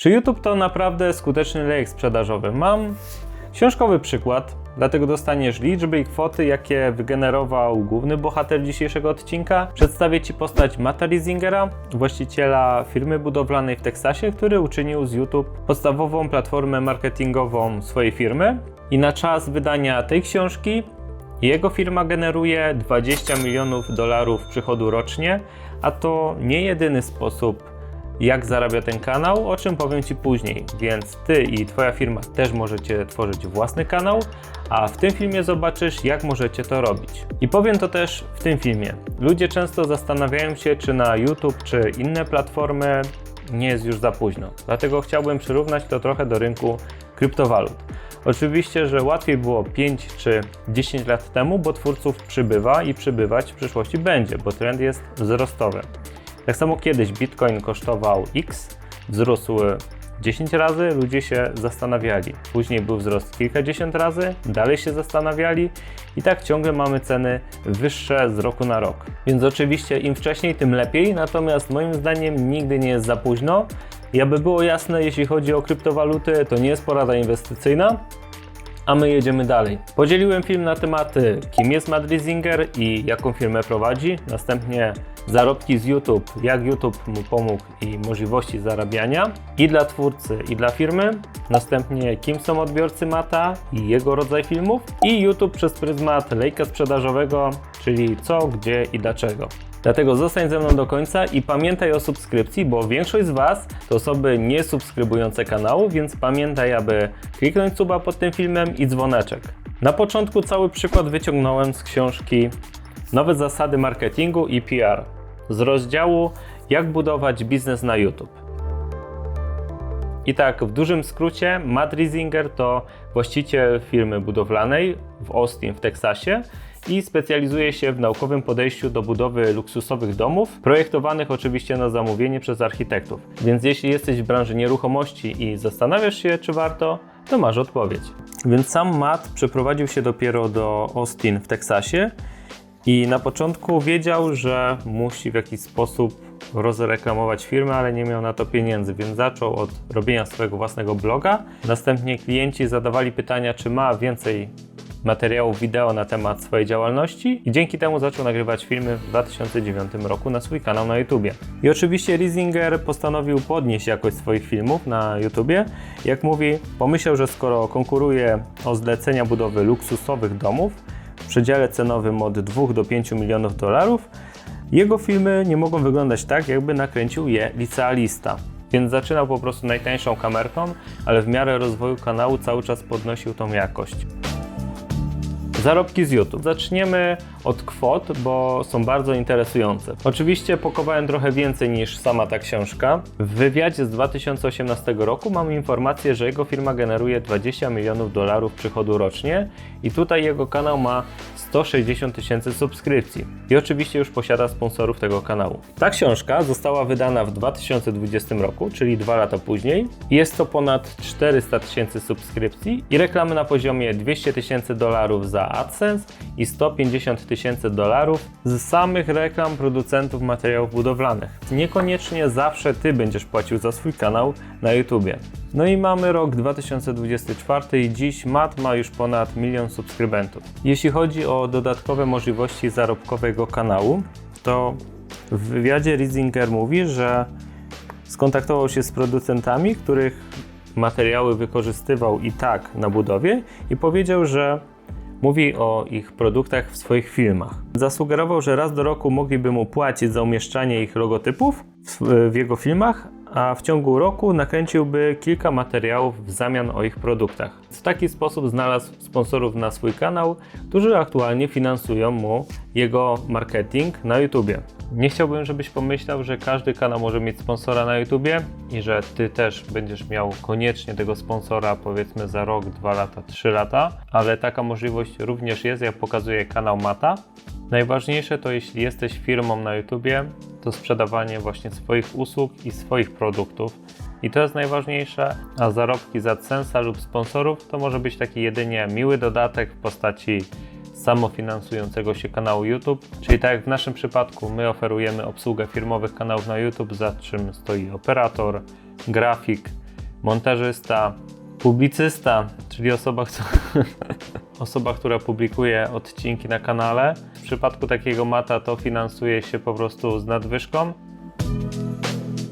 Czy YouTube to naprawdę skuteczny lejek sprzedażowy? Mam książkowy przykład, dlatego dostaniesz liczby i kwoty, jakie wygenerował główny bohater dzisiejszego odcinka. Przedstawię Ci postać Matta Riesingera, właściciela firmy budowlanej w Teksasie, który uczynił z YouTube podstawową platformę marketingową swojej firmy. I na czas wydania tej książki jego firma generuje 20 milionów dolarów przychodu rocznie, a to nie jedyny sposób jak zarabia ten kanał, o czym powiem Ci później. Więc Ty i Twoja firma też możecie tworzyć własny kanał, a w tym filmie zobaczysz, jak możecie to robić. I powiem to też w tym filmie. Ludzie często zastanawiają się, czy na YouTube, czy inne platformy nie jest już za późno. Dlatego chciałbym przyrównać to trochę do rynku kryptowalut. Oczywiście, że łatwiej było 5 czy 10 lat temu, bo twórców przybywa i przybywać w przyszłości będzie, bo trend jest wzrostowy. Tak samo kiedyś Bitcoin kosztował X, wzrósł 10 razy, ludzie się zastanawiali. Później był wzrost kilkadziesiąt razy, dalej się zastanawiali i tak ciągle mamy ceny wyższe z roku na rok. Więc oczywiście im wcześniej, tym lepiej, natomiast moim zdaniem nigdy nie jest za późno. I aby było jasne, jeśli chodzi o kryptowaluty, to nie jest porada inwestycyjna, a my jedziemy dalej. Podzieliłem film na tematy, kim jest Matt Riesinger i jaką firmę prowadzi, następnie zarobki z YouTube, jak YouTube mu pomógł i możliwości zarabiania i dla twórcy, i dla firmy. Następnie kim są odbiorcy Mata i jego rodzaj filmów i YouTube przez pryzmat lejka sprzedażowego, czyli co, gdzie i dlaczego. Dlatego zostań ze mną do końca i pamiętaj o subskrypcji, bo większość z Was to osoby nie subskrybujące kanału, więc pamiętaj, aby kliknąć suba pod tym filmem i dzwoneczek. Na początku cały przykład wyciągnąłem z książki Nowe zasady marketingu i PR z rozdziału Jak budować biznes na YouTube. I tak w dużym skrócie, Matt Riesinger to właściciel firmy budowlanej w Austin w Teksasie i specjalizuje się w naukowym podejściu do budowy luksusowych domów, projektowanych oczywiście na zamówienie przez architektów. Więc jeśli jesteś w branży nieruchomości i zastanawiasz się, czy warto, to masz odpowiedź. Więc sam Matt przeprowadził się dopiero do Austin w Teksasie i na początku wiedział, że musi w jakiś sposób rozreklamować firmę, ale nie miał na to pieniędzy, więc zaczął od robienia swojego własnego bloga. Następnie klienci zadawali pytania, czy ma więcej materiałów wideo na temat swojej działalności i dzięki temu zaczął nagrywać filmy w 2009 roku na swój kanał na YouTubie. I oczywiście Riesinger postanowił podnieść jakość swoich filmów na YouTubie. Jak mówi, pomyślał, że skoro konkuruje o zlecenia budowy luksusowych domów w przedziale cenowym od 2 do 5 milionów dolarów, jego filmy nie mogą wyglądać tak, jakby nakręcił je licealista. Więc zaczynał po prostu najtańszą kamerką, ale w miarę rozwoju kanału cały czas podnosił tą jakość. Zarobki z YouTube. Zaczniemy od kwot, bo są bardzo interesujące. Oczywiście pokowałem trochę więcej niż sama ta książka. W wywiadzie z 2018 roku mam informację, że jego firma generuje 20 milionów dolarów przychodu rocznie i tutaj jego kanał ma 160 tysięcy subskrypcji i oczywiście już posiada sponsorów tego kanału. Ta książka została wydana w 2020 roku, czyli dwa lata później. Jest to ponad 400 tysięcy subskrypcji i reklamy na poziomie 200 tysięcy dolarów za AdSense i 150 tysięcy dolarów z samych reklam producentów materiałów budowlanych. Niekoniecznie zawsze Ty będziesz płacił za swój kanał na YouTubie. No i mamy rok 2024 i dziś Matt ma już ponad milion subskrybentów. Jeśli chodzi o dodatkowe możliwości zarobkowego kanału, to w wywiadzie Riesinger mówi, że skontaktował się z producentami, których materiały wykorzystywał i tak na budowie i powiedział, że mówi o ich produktach w swoich filmach. Zasugerował, że raz do roku mogliby mu płacić za umieszczanie ich logotypów w, w jego filmach, a w ciągu roku nakręciłby kilka materiałów w zamian o ich produktach. W taki sposób znalazł sponsorów na swój kanał, którzy aktualnie finansują mu jego marketing na YouTubie. Nie chciałbym, żebyś pomyślał, że każdy kanał może mieć sponsora na YouTubie i że ty też będziesz miał koniecznie tego sponsora powiedzmy za rok, dwa lata, trzy lata, ale taka możliwość również jest, jak pokazuje kanał Mata. Najważniejsze to jeśli jesteś firmą na YouTubie, to sprzedawanie właśnie swoich usług i swoich produktów. I to jest najważniejsze, a zarobki z AdSense'a lub sponsorów to może być taki jedynie miły dodatek w postaci samofinansującego się kanału YouTube. Czyli tak jak w naszym przypadku, my oferujemy obsługę firmowych kanałów na YouTube, za czym stoi operator, grafik, montażysta, publicysta, czyli osoba, kto, osoba, która publikuje odcinki na kanale. W przypadku takiego mata to finansuje się po prostu z nadwyżką.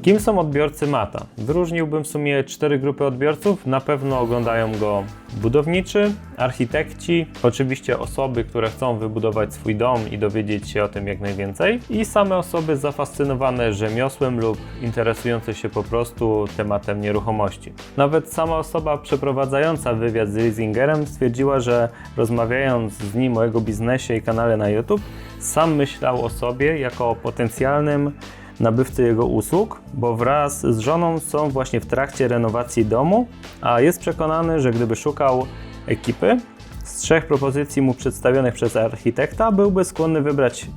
Kim są odbiorcy Mata? Wyróżniłbym w sumie cztery grupy odbiorców. Na pewno oglądają go budowniczy, architekci, oczywiście osoby, które chcą wybudować swój dom i dowiedzieć się o tym jak najwięcej, i same osoby zafascynowane rzemiosłem lub interesujące się po prostu tematem nieruchomości. Nawet sama osoba przeprowadzająca wywiad z leasingerem stwierdziła, że rozmawiając z nim o jego biznesie i kanale na YouTube, sam myślał o sobie jako o potencjalnym nabywcy jego usług, bo wraz z żoną są właśnie w trakcie renowacji domu, a jest przekonany, że gdyby szukał ekipy z trzech propozycji mu przedstawionych przez architekta, byłby skłonny wybrać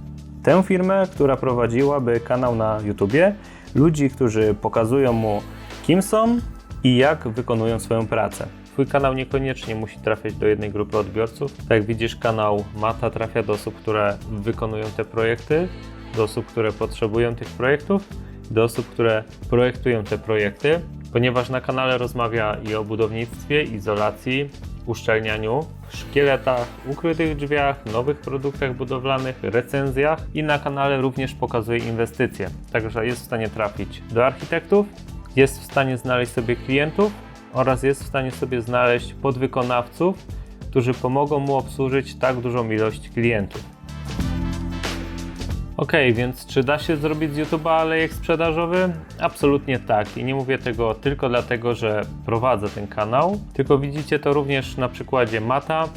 tę firmę, która prowadziłaby kanał na YouTubie, ludzi, którzy pokazują mu kim są i jak wykonują swoją pracę. Twój kanał niekoniecznie musi trafiać do jednej grupy odbiorców. Tak jak widzisz, kanał Mata trafia do osób, które wykonują te projekty, do osób, które potrzebują tych projektów, do osób, które projektują te projekty, ponieważ na kanale rozmawia i o budownictwie, izolacji, uszczelnianiu, szkieletach, ukrytych drzwiach, nowych produktach budowlanych, recenzjach i na kanale również pokazuje inwestycje. Także jest w stanie trafić do architektów, jest w stanie znaleźć sobie klientów oraz jest w stanie sobie znaleźć podwykonawców, którzy pomogą mu obsłużyć tak dużą ilość klientów. Ok, więc czy da się zrobić z YouTube'a lejek sprzedażowy? Absolutnie tak. I nie mówię tego tylko dlatego, że prowadzę ten kanał, tylko widzicie to również na przykładzie Mata,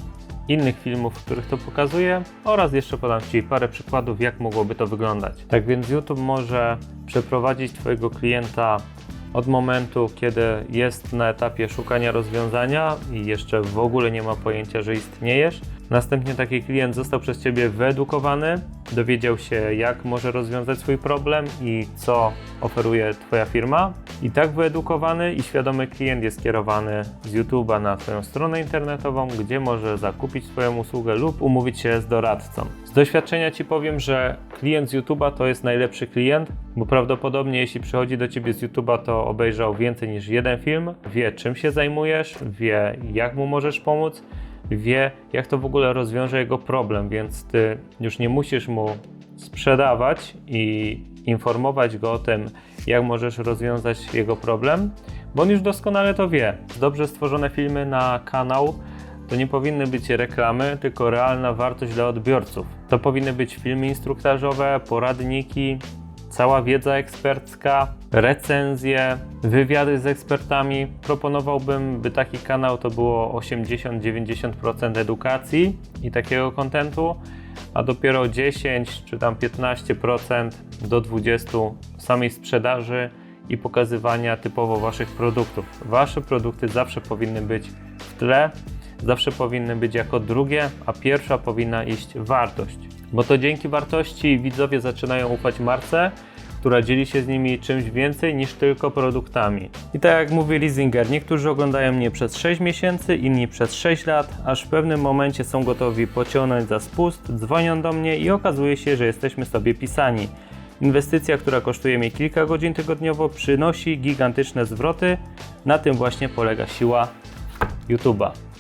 innych filmów, w których to pokazuję oraz jeszcze podam Ci parę przykładów, jak mogłoby to wyglądać. Tak więc YouTube może przeprowadzić Twojego klienta od momentu, kiedy jest na etapie szukania rozwiązania i jeszcze w ogóle nie ma pojęcia, że istniejesz. Następnie taki klient został przez Ciebie wyedukowany, dowiedział się, jak może rozwiązać swój problem i co oferuje Twoja firma. I tak wyedukowany i świadomy klient jest kierowany z YouTube'a na Twoją stronę internetową, gdzie może zakupić Twoją usługę lub umówić się z doradcą. Z doświadczenia Ci powiem, że klient z YouTube'a to jest najlepszy klient, bo prawdopodobnie jeśli przychodzi do Ciebie z YouTube'a, to obejrzał więcej niż jeden film, wie czym się zajmujesz, wie jak mu możesz pomóc, wie jak to w ogóle rozwiąże jego problem, więc Ty już nie musisz mu sprzedawać i informować go o tym, jak możesz rozwiązać jego problem, bo on już doskonale to wie. Dobrze stworzone filmy na kanał to nie powinny być reklamy, tylko realna wartość dla odbiorców. To powinny być filmy instruktażowe, poradniki, cała wiedza ekspercka, recenzje, wywiady z ekspertami. Proponowałbym, by taki kanał to było 80-90% edukacji i takiego kontentu, a dopiero 10 czy tam 15% do 20% samej sprzedaży i pokazywania typowo Waszych produktów. Wasze produkty zawsze powinny być w tle, zawsze powinny być jako drugie, a pierwsza powinna iść wartość. Bo to dzięki wartości widzowie zaczynają ufać marce, która dzieli się z nimi czymś więcej niż tylko produktami. I tak jak mówi leasinger, niektórzy oglądają mnie przez 6 miesięcy, inni przez 6 lat, aż w pewnym momencie są gotowi pociągnąć za spust, dzwonią do mnie i okazuje się, że jesteśmy sobie pisani. Inwestycja, która kosztuje mnie kilka godzin tygodniowo, przynosi gigantyczne zwroty. Na tym właśnie polega siła YouTube'a.